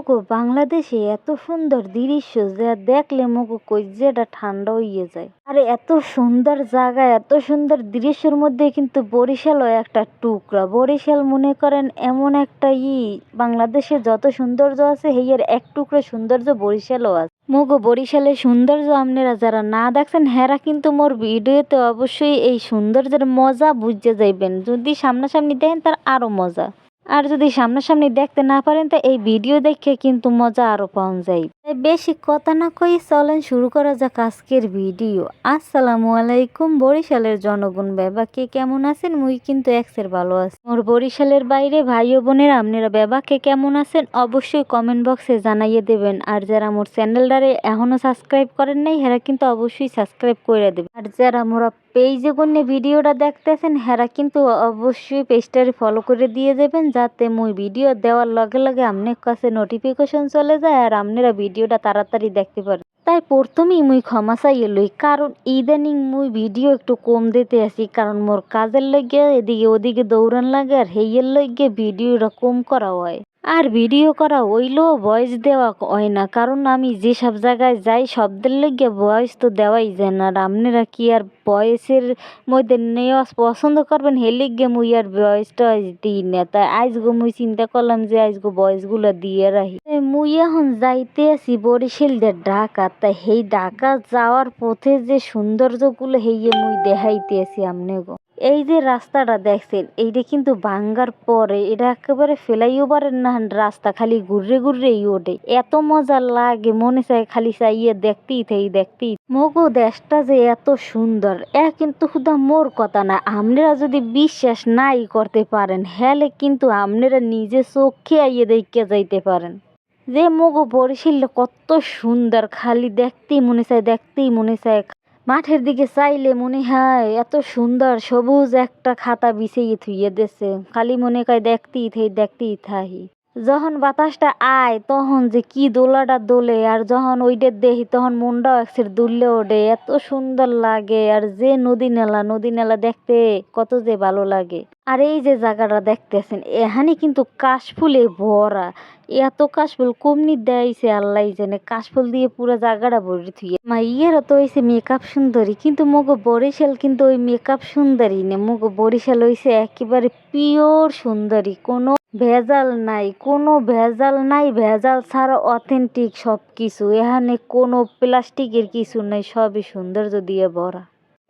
মোগো বাংলাদেশে এত সুন্দর দৃশ্য যা দেখলে মোগো কইজ্জাটা ঠান্ডা হইয়ে যায়। আর এত সুন্দর জায়গা, এত সুন্দর দৃশ্যের মধ্যে কিন্তু বরিশালও একটা টুকরা। বরিশাল মনে করেন এমন একটা ই বাংলাদেশে যত সৌন্দর্য আছে হেয়ের এক টুকরা সৌন্দর্য বরিশালও আছে। মোগো, বরিশালের সৌন্দর্য আপনারা যারা না দেখছেন, হেরা কিন্তু মোর ভিডিওতে অবশ্যই এই সৌন্দর্যের মজা বুঝতে যাইবেন। যদি সামনাসামনি দেখেন, তার আরও মজা। আর যদি সামনাসামনি দেখতে না পারেন, তো এই ভিডিও দেখে কিন্তু মজা আরও পাওয়া যায়। বেশি কথা না কই চলেন, শুরু করা যাক আজকের ভিডিও। আসসালামু আলাইকুম, বরিশালের জনগণ বেবা কে কেমন আছেন? মুই কিন্তু এক্সের ভালো আছি। মোর বরিশালের বাইরে ভাই ও বোনেরা, আপনারা বেবা কে কেমন আছেন? অবশ্যই কমেন্ট বক্সে জানাইয়ে দেবেন। আর যারা মোর চ্যানেলটারে এখনও সাবস্ক্রাইব করেন নাই, হেরা কিন্তু অবশ্যই সাবস্ক্রাইব করে দেবেন। আর যারা মোরা পেজে গণ্যে ভিডিওটা দেখতেছেন, হেরা কিন্তু অবশ্যই পেজটারে ফলো করে দিয়ে দেবেন, যাতে মুই ভিডিও দেওয়ার লগে লগে আপনার কাছে নোটিফিকেশন চলে যায় আর আপনারা ভিডিওটা তাড়াতাড়ি দেখতে পারো। তাই প্রথমেই মুই ক্ষমা চাইয়ে লই, কারণ ইদানিং মুই ভিডিও একটু কম দিতে আসি, কারণ মোর কাজের লগে এদিকে ওদিকে দৌড়ান লাগে আর হেইয়ের লগে ভিডিওটা কম করা হয়। আর ভিডিও করা হইলেও ভয়েস দেওয়া হয় না, কারণ আমি যেসব জায়গায় যাই শব্দের লগে ভয়েস তো দেওয়াই যায় না। আর আপনারা কি আর ভয়েসের মধ্যে নেওয়া পছন্দ করবেন? হে লিগে মুই আর ভয়েসটা দিই না। তাই আজগো মুই চিন্তা করলাম যে আজগো ভয়েসগুলো দিয়ে রাখি। মুই এখন যাইতে আছি বরিশালদের ঢাকা। তাই সেই ঢাকা যাওয়ার পথে যে সৌন্দর্যগুলো হেইয়ে মুই দেখাইতে আছি আমনেগো এই যে রাস্তাটা দেখছেন, এইটা কিন্তু ভাঙ্গার পরে এটা একেবারে ফেলাইওভারের না রাস্তা, খালি ঘুররে ঘুররেই ওঠে। এত মজা লাগে, মনে চায় খালি চাইয়ে দেখতেই থাই, দেখতেই। মগো দেশটা যে এত সুন্দর, এ কিন্তু শুধু মোর কথা না আপনারা যদি বিশ্বাস নাই করতে পারেন, হেলে কিন্তু আপনারা নিজে চোখে আইয়ে দেখে যাইতে পারেন। যে মগো বরিশাল কত সুন্দর, খালি দেখতেই মনে চায়, দেখতেই মনে চায়। মাঠের দিকে চাইলে মনে হয় এত সুন্দর, সবুজ একটা খাতা বিছিয়ে থুইয়ে দেছে। খালি মনে কয়, দেখতেই থাই দেখতেই থাহি। যখন বাতাসটা আয়, তখন যে কি দোলাটা দোলে, আর যখন ওইটা দেখি তখন মনটাও একসের দুললে ওঠে। এত সুন্দর লাগে, আর যে নদী নালা নদী নালা দেখতে কত যে ভালো লাগে। আর এই যে জায়গাটা দেখতেছেন, এখানে কিন্তু কাশফুলে ভরা। এত কাশফুল কমনি দেয়ছে আল্লাহ জানে, কাশফুল দিয়ে পুরো জায়গাটা ভরে থুয়ে। মাইয়েরা তো হয়েছে মেকআপ সুন্দরী, কিন্তু মগো বরিশাল কিন্তু ওই মেকআপ সুন্দরী নে। মগো বরিশাল হয়েছে একেবারে পিওর সুন্দরী, কোনো ভেজাল নাই, কোনো ভেজাল নাই, ভেজাল ছাড়া অথেন্টিক সব কিছু এখানে কোনো প্লাস্টিকের কিছু নাই, সবই সৌন্দর্য দিয়ে ভরা।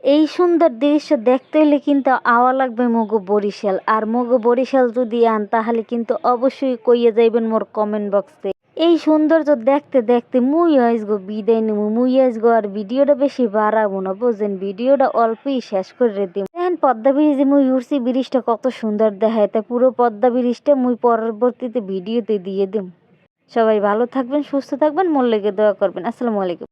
এই সুন্দর দৃশ্য দেখতে হলে কিন্তু আওয়া লাগবে মগু বরিশাল। আর মগু বরিশাল যদি আন, তাহলে কিন্তু অবশ্যই কইয়ে যাইবেন মোর কমেন্ট বক্সে এই সৌন্দর্য দেখতে দেখতে মুই আসগো বিদায় নেব, মুই আসগো আর ভিডিওটা বেশি বাড়াবো না বুঝলেন ভিডিওটা অল্পই শেষ করে দিব। দেখেন পদ্মা ব্রিজে মুই উঠছি ব্রিজটা কত সুন্দর দেখায়, তাই পুরো পদ্মা ব্রিজটা মুই পরবর্তীতে ভিডিওতে দিয়ে দিম সবাই ভালো থাকবেন, সুস্থ থাকবেন মোর লেগে দোয়া করবেন। আসসালামু আলাইকুম।